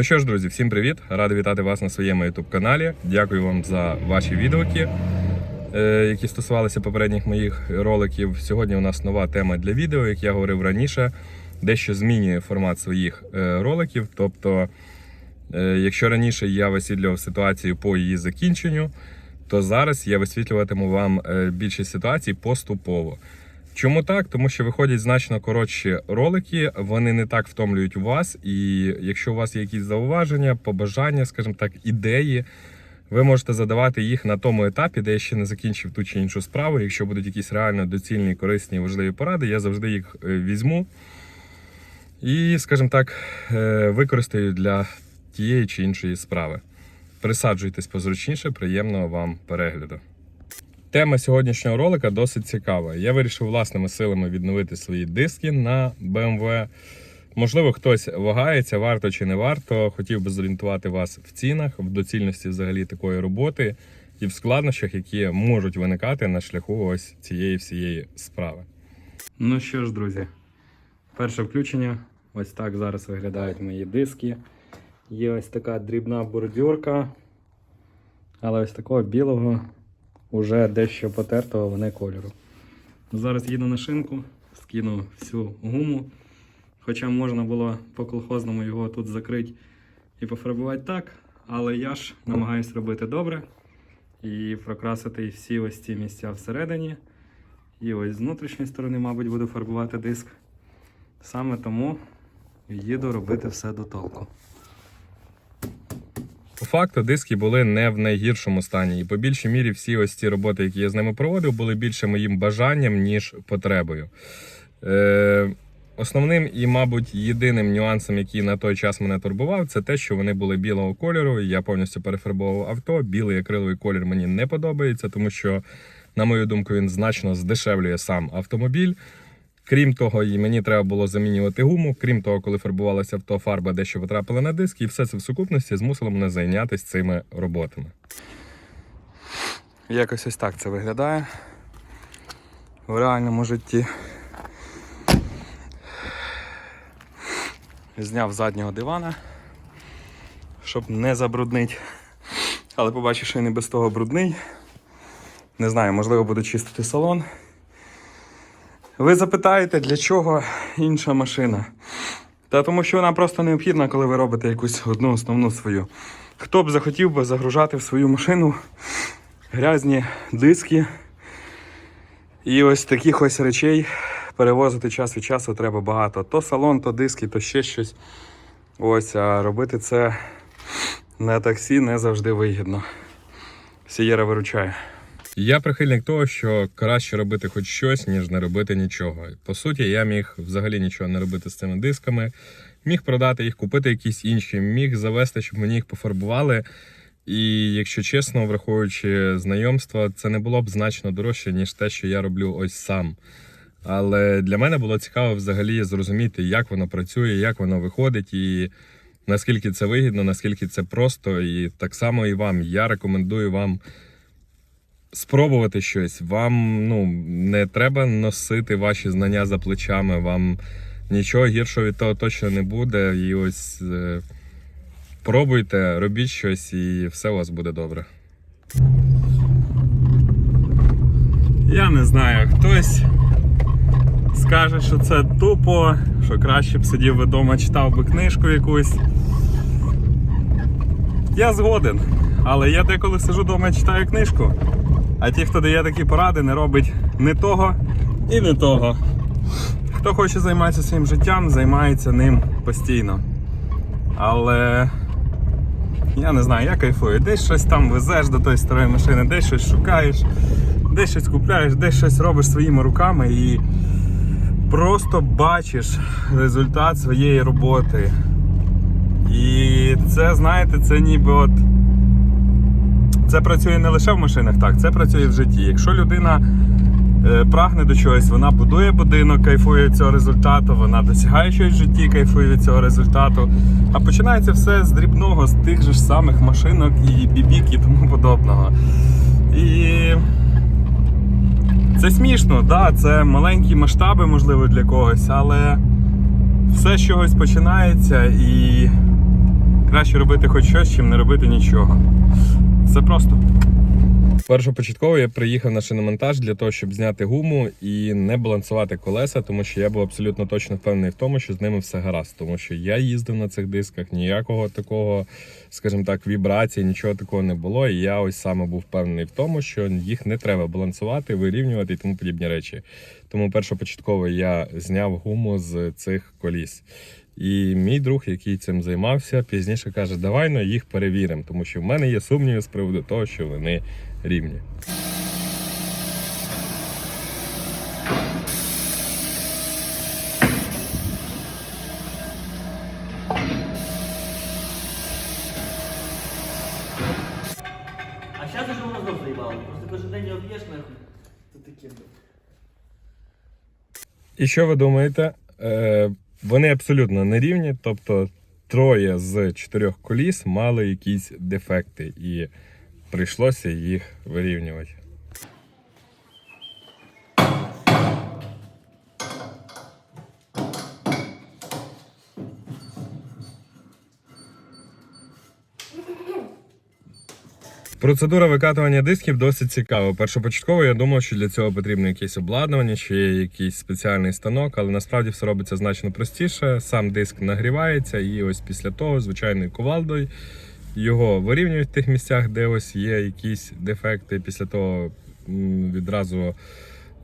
Ну що ж, друзі, всім привіт! Радий вітати вас на своєму youtube каналі. Дякую вам за ваші відгуки, е, які стосувалися попередніх моїх роликів. Сьогодні у нас нова тема для відео, як я говорив раніше, дещо змінює формат своїх е, роликів. Тобто, е, якщо раніше я висвітлював ситуацію по її закінченню, то зараз я висвітлюватиму вам більшість ситуацій поступово. Чому так? Тому що виходять значно коротші ролики, вони не так втомлюють вас. І якщо у вас є якісь зауваження, побажання, скажімо так, ідеї, ви можете задавати їх на тому етапі, де я ще не закінчив ту чи іншу справу. Якщо будуть якісь реально доцільні, корисні, важливі поради, я завжди їх е, візьму і, скажімо так, е, використаю для тієї чи іншої справи. Присаджуйтесь позручніше, приємного вам перегляду. Тема сьогоднішнього ролика досить цікава. Я вирішив власними силами відновити свої диски на BMW. Можливо, хтось вагається, варто чи не варто. Хотів би зорієнтувати вас в цінах, в доцільності взагалі такої роботи і в складнощах, які можуть виникати на шляху ось цієї всієї справи. Ну що ж, друзі, перше включення. Ось так зараз виглядають мої диски. Є ось така дрібна бордюрка, але ось такого білого уже дещо потертого вони кольору. Зараз їду на шинку, скину всю гуму. Хоча можна було по колхозному його тут закрити і пофарбувати так, але я ж намагаюсь робити добре і прокрасити всі ось ці місця всередині. І ось з внутрішньої сторони, мабуть, буду фарбувати диск. Саме тому їду робити все до толку. По факту диски були не в найгіршому стані, і по більшій мірі всі ось ці роботи, які я з ними проводив, були більше моїм бажанням, ніж потребою. Е, Основним і, мабуть, єдиним нюансом, який на той час мене турбував, це те, що вони були білого кольору. Я повністю перефарбовував авто. Білий акриловий колір мені не подобається, тому що, на мою думку, він значно здешевлює сам автомобіль. Крім того, і мені треба було замінювати гуму. Крім того, коли фарбувалося авто, фарба дещо потрапила на диск, і все це в сукупності змусило мене зайнятися цими роботами. Якось ось так це виглядає в реальному житті. Зняв заднього дивана, щоб не забруднити. Але побачив, що він і без того брудний. Не знаю, можливо, буду чистити салон. Ви запитаєте, для чого інша машина? Та тому що вона просто необхідна, коли ви робите якусь одну основну свою. Хто б захотів би загружати в свою машину грязні диски і ось таких ось речей перевозити час від часу треба багато. То салон, то диски, то ще щось. Ось, а робити це на таксі не завжди вигідно. Сієра виручає. Я прихильник того, що краще робити хоч щось, ніж не робити нічого. По суті, я міг взагалі нічого не робити з цими дисками, міг продати їх, купити якісь інші, міг завести, щоб мені їх пофарбували. І якщо чесно, враховуючи знайомства, це не було б значно дорожче, ніж те, що я роблю ось сам. Але для мене було цікаво взагалі зрозуміти, як воно працює, як воно виходить, і наскільки це вигідно, наскільки це просто. І так само і вам. Я рекомендую вам спробувати щось. Вам ну, не треба носити ваші знання за плечами, вам нічого гіршого від того точно не буде. І ось е, пробуйте, робіть щось, і все у вас буде добре. Я не знаю, хтось скаже, що це тупо, що краще б сидів вдома, читав би книжку якусь. Я згоден, але я деколи сижу вдома і читаю книжку, а ті, хто дає такі поради, не робить не того і не того. Хто хоче займатися своїм життям, займається ним постійно. Але я не знаю, я кайфую. Десь щось там везеш до тої старої машини, десь щось шукаєш, десь щось купляєш, десь щось робиш своїми руками і просто бачиш результат своєї роботи. І це, знаєте, це ніби от. Це працює не лише в машинах, так, це працює в житті. Якщо людина е, прагне до чогось, вона будує будинок, кайфує від цього результату, вона досягає щось в житті, кайфує від цього результату. А починається все з дрібного, з тих же ж самих машинок і бібік і тому подобного. І це смішно, да, це маленькі масштаби, можливо, для когось, але все з чогось починається і Краще робити хоч щось, чим не робити нічого. Все просто. Першопочатково я приїхав на шиномонтаж для того, щоб зняти гуму і не балансувати колеса, тому що я був абсолютно точно впевнений в тому, що з ними все гаразд. Тому що я їздив на цих дисках, ніякого такого, скажімо так, вібрації, нічого такого не було. І я ось саме був впевнений в тому, що їх не треба балансувати, вирівнювати і тому подібні речі. Тому першопочатково я зняв гуму з цих коліс. І мій друг, який цим займався, пізніше каже: давай ну, їх перевіримо, тому що в мене є сумніви з приводу того, що вони рівні. А сейчас уже воно знов заїбало. Просто кожен день його п'єш нахуй. Це таке. І що ви думаєте? Вони абсолютно не рівні, тобто троє з чотирьох коліс мали якісь дефекти, і прийшлося їх вирівнювати. Процедура викатування дисків досить цікава. Першопочатково я думав, що для цього потрібно якесь обладнання, чи якийсь спеціальний станок, але насправді все робиться значно простіше. Сам диск нагрівається, і ось після того звичайною кувалдою його вирівнюють в тих місцях, де ось є якісь дефекти. Після того відразу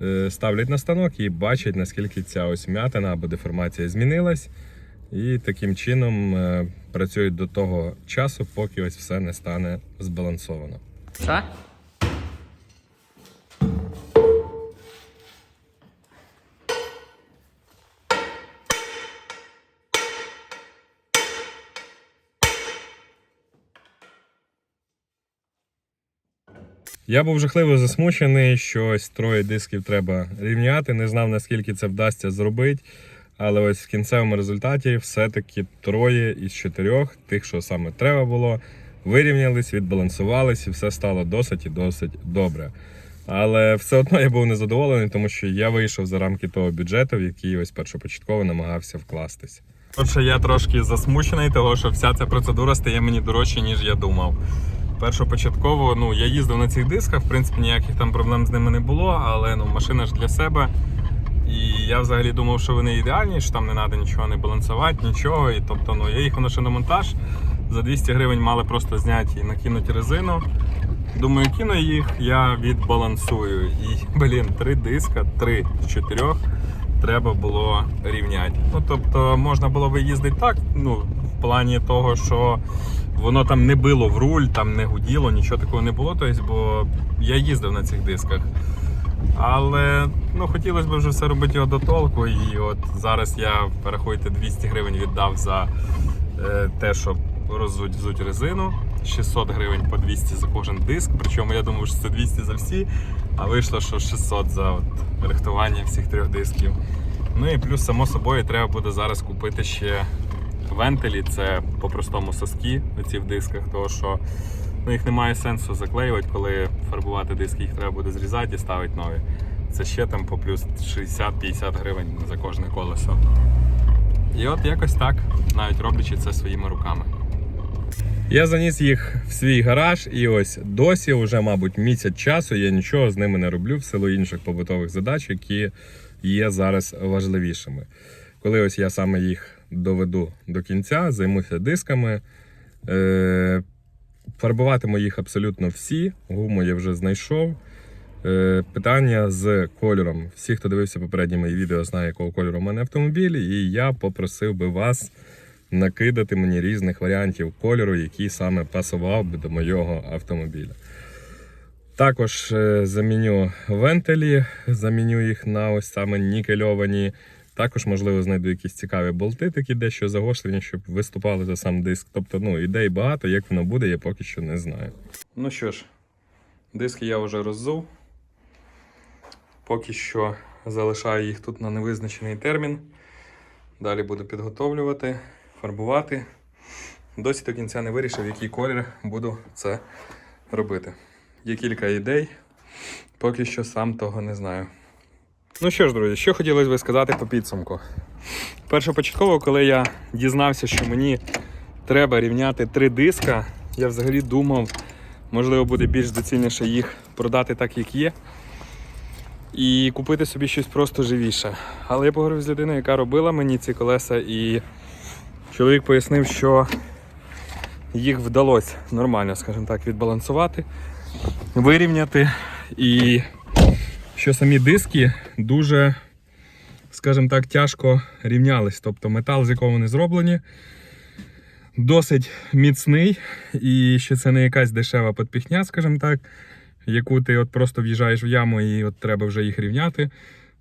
е, ставлять на станок і бачать, наскільки ця ось м'ятина або деформація змінилась. І таким чином е, працюють до того часу, поки ось все не стане збалансовано. Що? Я був жахливо засмучений, що ось троє дисків треба рівняти. Не знав, наскільки це вдасться зробити. Але ось в кінцевому результаті все-таки троє із чотирьох, тих, що саме треба було, вирівнялись, відбалансувались і все стало досить і досить добре. Але все одно я був незадоволений, тому що я вийшов за рамки того бюджету, в який ось першопочатково намагався вкластись. Отже, я трошки засмучений, того що вся ця процедура стає мені дорожче, ніж я думав. Першопочатково, ну я їздив на цих дисках, в принципі, ніяких там проблем з ними не було, але ну машина ж для себе. І я взагалі думав, що вони ідеальні, що там не треба нічого не балансувати, нічого. І тобто, ну я їхав на шиномонтаж. За 200 гривень мали просто зняти і накинути резину. Думаю, кину їх, я відбалансую. І, блін, три диска, три з чотирьох треба було рівняти. Ну тобто можна було би їздити так, ну, в плані того, що воно там не било в руль, там не гуділо, нічого такого не було. Тобто, бо я їздив на цих дисках. Але ну, хотілося б вже все робити його до толку. І от зараз я, порахуйте, 200 гривень віддав за е, те, щоб роззуть взуть резину. 600 гривень по 200 за кожен диск. Причому я думав, що це 200 за всі, а вийшло, що 600 за от, рихтування всіх трьох дисків. Ну і плюс, само собою, треба буде зараз купити ще вентилі. Це по-простому соски оці в дисках, тому що ну, їх немає сенсу заклеювати, коли фарбувати диски, їх треба буде зрізати і ставити нові. Це ще там по плюс 60-50 гривень за кожне колесо. І от якось так, навіть роблячи це своїми руками. Я заніс їх в свій гараж, і ось досі, вже, мабуть, місяць часу я нічого з ними не роблю в силу інших побутових задач, які є зараз важливішими. Коли ось я саме їх доведу до кінця, займуся дисками. Фарбуватиму їх абсолютно всі. Гуму я вже знайшов. Е, питання з кольором. Всі, хто дивився попередні мої відео, знає, якого кольору у мене автомобіль, і я попросив би вас накидати мені різних варіантів кольору, який саме пасував би до мого автомобіля. Також е, заміню вентилі, заміню їх на ось саме нікельовані. Також, можливо, знайду якісь цікаві болти, такі дещо загострені, щоб виступали за сам диск. Тобто, ну, ідей багато, як воно буде, я поки що не знаю. Ну що ж, диски я вже роззув. Поки що залишаю їх тут на невизначений термін. Далі буду підготовлювати, фарбувати. Досі до кінця не вирішив, який колір буду це робити. Є кілька ідей, поки що сам того не знаю. Ну що ж, друзі, що хотілося би сказати по підсумку. Першопочатково, коли я дізнався, що мені треба рівняти три диска. Я взагалі думав, можливо, буде більш доцільніше їх продати так, як є. І купити собі щось просто живіше. Але я поговорив з людиною, яка робила мені ці колеса, і чоловік пояснив, що їх вдалося нормально, скажімо так, відбалансувати, вирівняти. І що самі диски дуже, скажімо так, тяжко рівнялись. Тобто метал, з якого вони зроблені, досить міцний, і що це не якась дешева подпіхня, скажімо так, яку ти от просто в'їжджаєш в яму і от треба вже їх рівняти.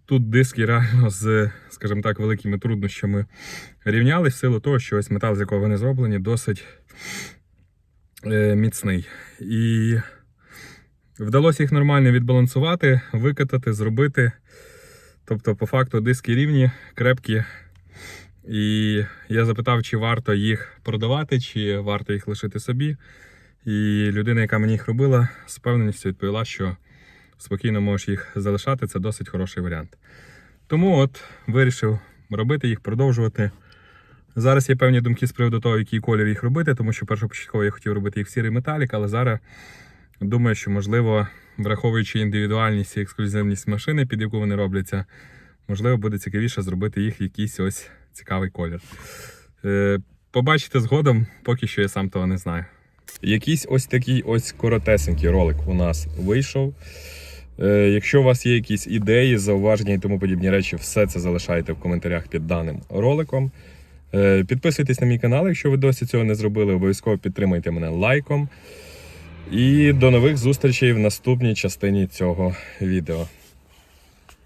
Тут диски реально з, скажімо так, великими труднощами рівнялись в силу того, що ось метал, з якого вони зроблені, досить е, міцний. І вдалося їх нормально відбалансувати, викатати, зробити. Тобто, по факту, диски рівні, крепкі. І я запитав, чи варто їх продавати, чи варто їх лишити собі. І людина, яка мені їх робила, з певненістю відповіла, що спокійно можеш їх залишати, це досить хороший варіант. Тому от вирішив робити їх, продовжувати. Зараз є певні думки з приводу того, який колір їх робити, тому що першопочатково я хотів робити їх в сірий металік, але зараз думаю, що можливо, враховуючи індивідуальність і ексклюзивність машини, під яку вони робляться, можливо, буде цікавіше зробити їх в якийсь ось цікавий колір. Е, побачите згодом, поки що я сам того не знаю. Якийсь ось такий ось коротесенький ролик у нас вийшов. Е, Якщо у вас є якісь ідеї, зауваження і тому подібні речі, все це залишайте в коментарях під даним роликом. Е, Підписуйтесь на мій канал, якщо ви досі цього не зробили, обов'язково підтримайте мене лайком. І до нових зустрічей в наступній частині цього відео.